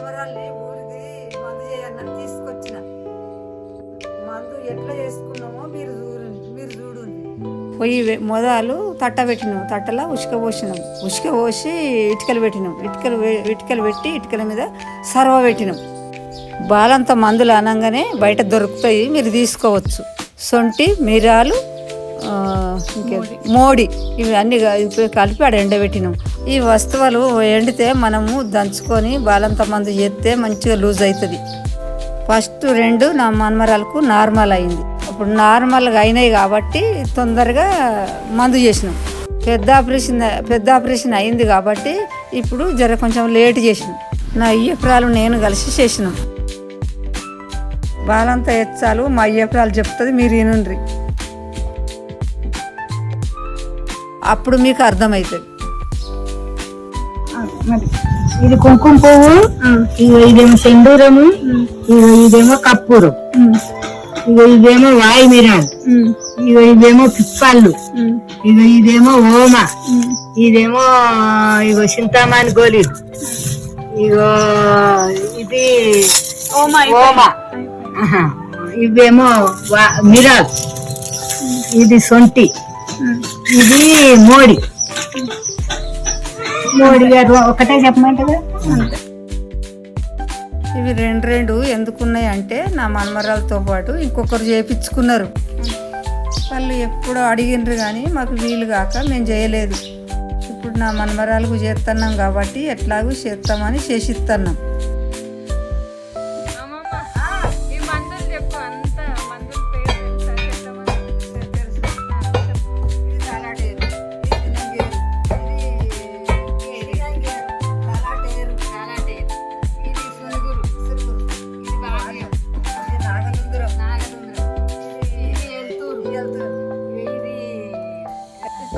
మనవరాల్ని ఊరికి మందు చేయాలని తీసుకొచ్చిన. మందు ఎట్లా చేసుకున్నామో మీరు చూడండి మీరు చూడండి. పొయ్యి మొదలు తట్ట పెట్టినాం తట్టలో ఉసుక పోసినాం. ఉసుక పోసి ఇటుకలు పెట్టినాం. ఇటుకలు ఇటుకలు పెట్టి ఇటుకల మీద సర్వ పెట్టినాం. బాలంత మందులు అనగానే బయట దొరుకుతాయి మీరు తీసుకోవచ్చు. సొంటి మిరాలు ఆ, ఇంకేంటి? మోడి. ఇవి అన్ని కలిపి ఆడ ఎండబెట్టినాం. ఈ వస్తువులు ఎండితే మనము దంచుకొని బాలంత మందు ఎత్తే మంచిగా లూజ్ అవుతుంది. ఫస్ట్ రెండు నా మన్మరాలకు నార్మల్ అయింది. ఇప్పుడు నార్మల్గా అయినాయి కాబట్టి తొందరగా మందు చేసినాం. పెద్ద ఆపరేషన్ పెద్ద ఆపరేషన్ అయింది కాబట్టి ఇప్పుడు జర కొంచెం లేట్ చేసినాం. నా అయ్యప్రాలు నేను కలిసి చేసినాం. బాలంతా ఎచ్చాలు మా అయ్యప్రాలు చెప్తుంది మీరు వినుండ్రి. అప్పుడు మీకు అర్థమవుతుంది. ఇది కుంకుమ పువ్వు ఇదేమో సెందూరము ఇదేమో కప్పూరం ఇగో ఇదేమో వాయి మిరాలు ఇగో ఇదేమో పిప్పళ్ళు ఇగో ఇదేమో ఓమ ఇదేమో ఇగో చింతామాని గోళీలు ఇగో ఇది ఓమ. ఇవేమో మిరాలు ఇది సొంటి ఇది మోడి. మోడీ గారు ఒకటే చెప్పమంటారా? ఇవి రెండు రెండు ఎందుకున్నాయి అంటే నా మనమరాలతో పాటు ఇంకొకరు చేపించుకున్నారు. వాళ్ళు ఎప్పుడో అడిగినరు కానీ మాకు వీలు కాక మేము చేయలేదు. ఇప్పుడు నా మనమరాలకు చేస్తున్నాం కాబట్టి ఎట్లాగూ చేస్తామని చేసిస్తున్నాం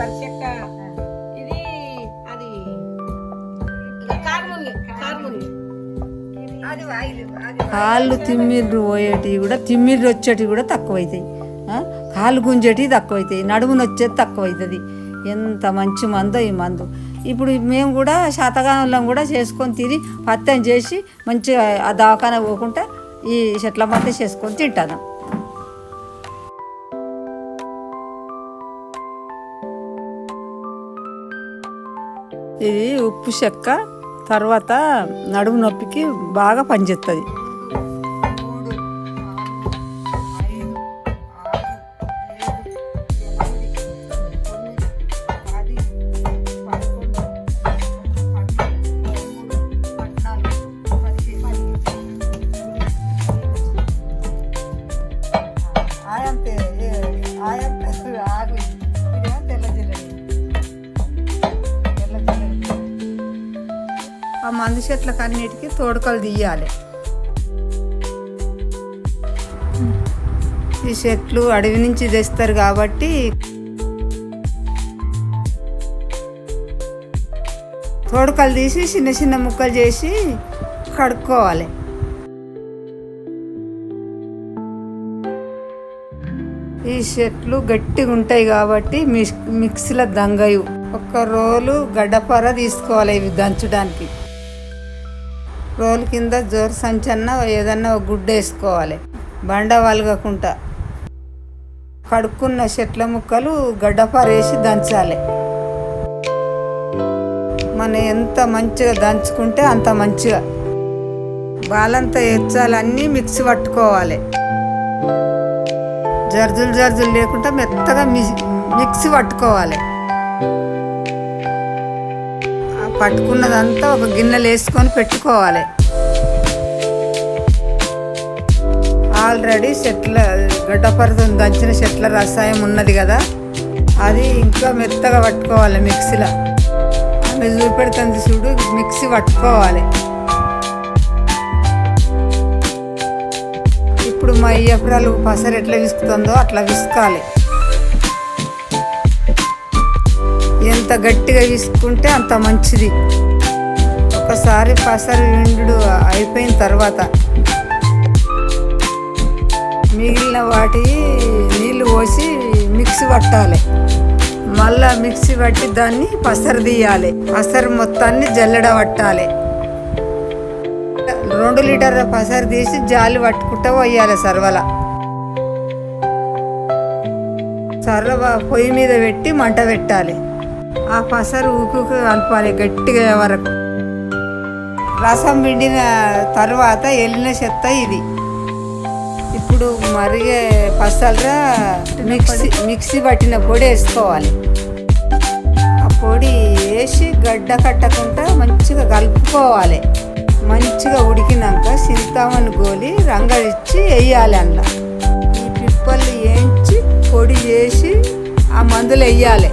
పరిచక్క. ఇది అది కాళ్ళు తిమ్మిర్రు పోయేటివి కూడా తిమ్మిర్రు వచ్చేటివి కూడా తక్కువైతాయి. ఆ? కాళ్ళు గుంజేటివి తక్కువైతాయి. నడుమును వచ్చేది తక్కువైతుంది. ఎంత మంచి మందో ఈ మందు. ఇప్పుడు మేము కూడా శాతగానంలో కూడా చేసుకొని తిని పత్తం చేసి మంచిగా ఆ దవాఖాన పోకుండా ఈ చెట్ల మంది చేసుకొని తింటాను. ఇది ఉప్పు చెక్క తర్వాత నడుము నొప్పికి బాగా పనిచేస్తుంది ఆ మందు చెట్లకు అన్నిటికీ తోడుకలు తీయాలి. ఈ చెట్లు అడవి నుంచి తెస్తారు కాబట్టి తోడుకలు తీసి చిన్న చిన్న ముక్కలు చేసి కడుక్కోవాలి. ఈ చెట్లు గట్టిగా ఉంటాయి కాబట్టి మిక్సీల మిక్సీలో దంగయు ఒక రోలు గడ్డపార తీసుకోవాలి ఇవి దంచడానికి. రోల్ కింద జోరు సంచన్న ఏదన్నా ఒక గుడ్డ వేసుకోవాలి. బండ వలగకుండా కడుక్కున్న చెట్ల ముక్కలు గడ్డపార వేసి దంచాలి. మనం ఎంత మంచిగా దంచుకుంటే అంత మంచిగా. బాలంతా ఎచ్చాలన్నీ మిక్సీ పట్టుకోవాలి. జర్జులు జర్జులు లేకుండా మెత్తగా మి- మిక్సీ పట్టుకోవాలి. పట్టుకున్నదంతా ఒక గిన్నెలు వేసుకొని పెట్టుకోవాలి. ఆల్రెడీ చెట్ల గడ్డపరతో దంచిన చెట్ల రసాయం ఉన్నది కదా అది ఇంకా మెత్తగా పట్టుకోవాలి మిక్సీలో. ఆమె చూపెడుతుంది చూడు మిక్సీ పట్టుకోవాలి. ఇప్పుడు మా అయ్యపురాలు పసరు ఎట్లా విసుకుతుందో అట్లా విసుకాలి. ఎంత గట్టిగా తీసుకుంటే అంత మంచిది. ఒకసారి పసరు విండు అయిపోయిన తర్వాత మిగిలిన వాటి నీళ్ళు పోసి మిక్సీ పట్టాలి. మళ్ళా మిక్సీ పట్టి దాన్ని పసరు తీయాలి. పసరు మొత్తాన్ని జల్లెడ పట్టాలి. రెండు లీటర్ల పసరు తీసి జాలి పట్టుకుంటా పోయాలి సర్వల. సర్వ పొయ్యి మీద పెట్టి మంట పెట్టాలి. ఆ పసరు ఉక్కు కలపాలి గట్టిగా వరకు రసం పిండిన తర్వాత వెళ్ళిన చెత్త ఇది. ఇప్పుడు మరిగే పసలరా మిక్సీ మిక్సీ పట్టిన పొడి వేసుకోవాలి. ఆ పొడి వేసి గడ్డ కట్టకుండా మంచిగా కలుపుకోవాలి. మంచిగా ఉడికినాక చింతామని గోలి రంగడిచ్చి వేయాలి అందులో ఈ పిప్పలు వేయించి పొడి చేసి ఆ మందులు వేయాలి.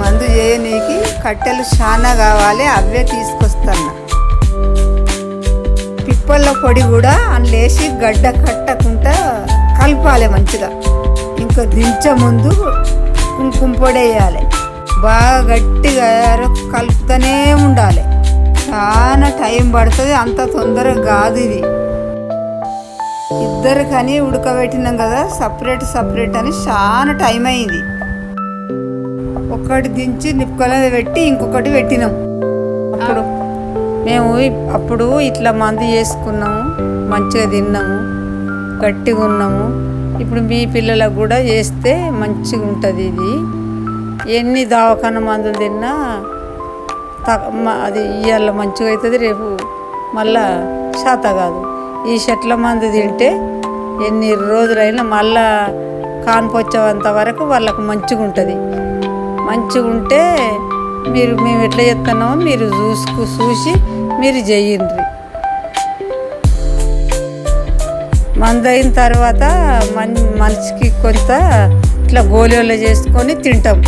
మందు చేయనీకి కట్టెలు చాలా కావాలి అవే తీసుకొస్తాను పిప్పల పొడి కూడా అందులో వేసి గడ్డ కట్టకుండా కలపాలి మంచిగా. ఇంకా దించే ముందు కుంకుమ పొడి వేయాలి. బాగా గట్టిగా కలుపుతూనే ఉండాలి. చాలా టైం పడుతుంది అంత తొందరగా కాదు ఇది. ఇద్దరు కానీ ఉడకబెట్టినాం కదా సపరేట్ సపరేట్ అని చాలా టైం అయింది. ఒకటి దించి నిప్పుకొల పెట్టి ఇంకొకటి పెట్టినాం. అప్పుడు మేము అప్పుడు ఇట్లా మందు చేసుకున్నాము మంచిగా తిన్నాము గట్టిగా ఉన్నాము. ఇప్పుడు మీ పిల్లలకు కూడా చేస్తే మంచిగా ఉంటుంది ఇది. ఎన్ని దవాఖాన మందులు తిన్నా తగ- మ- అది ఇవాళ మంచిగా అవుతుంది రేపు మళ్ళా శాత కాదు. ఈ చెట్ల మందు తింటే ఎన్ని రోజులైనా మళ్ళా కాన్పొచ్చేంత వరకు వాళ్ళకు మంచిగా ఉంటుంది. మంచిగా ఉంటే మీరు మేము ఎట్లా చెప్తున్నామో మీరు చూసుకు చూసి మీరు చెయ్యండి మందు అయిన తర్వాత మన్ మనిషికి కొంత ఇట్లా గోళీలు చేసుకొని తింటాం.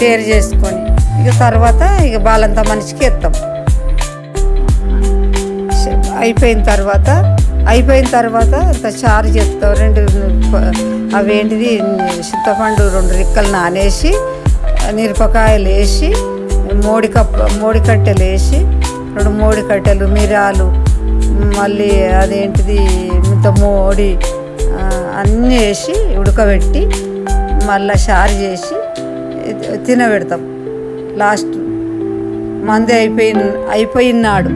పేరు చేసుకొని. ఇక తర్వాత ఇక బాలంతా మనిషికి ఎత్తాం. అయిపోయిన తర్వాత అయిపోయిన తర్వాత అంత చారు చేస్తాం. రెండు అవేంటిది చింతపండు రెండు రిక్కలు నానేసి మిరపకాయలు వేసి మోడి కప్ప మోడి కట్టెలు వేసి రెండు మోడి కట్టెలు మిరాలు మళ్ళీ అదేంటిది ఇంత మోడి అన్నీ వేసి ఉడకబెట్టి మళ్ళీ షారు చేసి తినబెడతాం. లాస్ట్ మంది అయిపోయిన అయిపోయినాడు